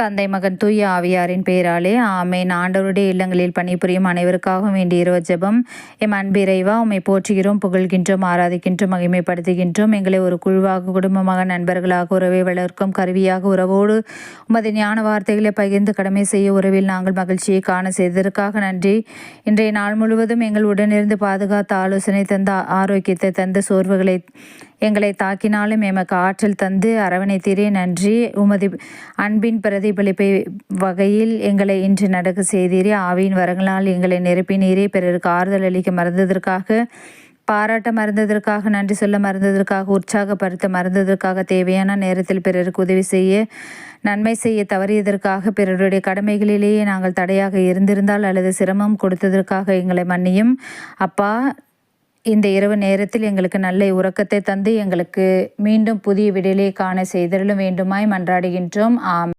தந்தை மகன் தூய ஆவியாரின் பெயராலே ஆமேன். ஆண்டவருடைய இல்லங்களில் பணிபுரியும் அனைவருக்காகவும் வேண்டிய இரவு ஜெபம். எம் அன்பிறைவா உம்மை போற்றுகிறோம் புகழ்கின்றோம் ஆராதிக்கின்றோம் மகிமைப்படுத்துகின்றோம். எங்களை ஒரு குழுவாக குடும்பமாக நண்பர்களாக உறவை வளர்க்கும் கருவியாக உறவோடு உமது ஞான வார்த்தைகளை பகிர்ந்து கடமை செய்ய உறவில் நாங்கள் மகிழ்ச்சியை காண செய்ததற்காக நன்றி. இன்றைய நாள் முழுவதும் எங்கள் உடனிருந்து பாதுகாத்த ஆலோசனை தந்த ஆரோக்கியத்தை தந்த சோர்வுகளை எங்களை தாக்கினாலும் எமக்கு ஆற்றல் தந்து அரவணைத்தீரே நன்றி. உமது அன்பின் பிரதிபலிப்பை வகையில் எங்களை இன்று நடக்க செய்தீரே. ஆவியின் வரங்களால் எங்களை நிரப்பினீரே. பிறருக்கு ஆறுதல் அளிக்க மறந்ததற்காக பாராட்ட மறந்ததற்காக நன்றி சொல்ல மறந்ததற்காக உற்சாகப்படுத்த மறந்ததற்காக தேவையான நேரத்தில் பிறருக்கு உதவி செய்ய நன்மை செய்ய தவறியதற்காக பிறருடைய கடமைகளிலேயே நாங்கள் தடையாக இருந்திருந்தால் அல்லது சிரமம் கொடுத்ததற்காக எங்களை மன்னியும். அப்பா இந்த இரவு நேரத்தில் எங்களுக்கு நல்ல உறக்கத்தை தந்து எங்களுக்கு மீண்டும் புதிய விடியலை காண செய்தருளும் வேண்டுமாய் மன்றாடுகின்றோம். ஆம்.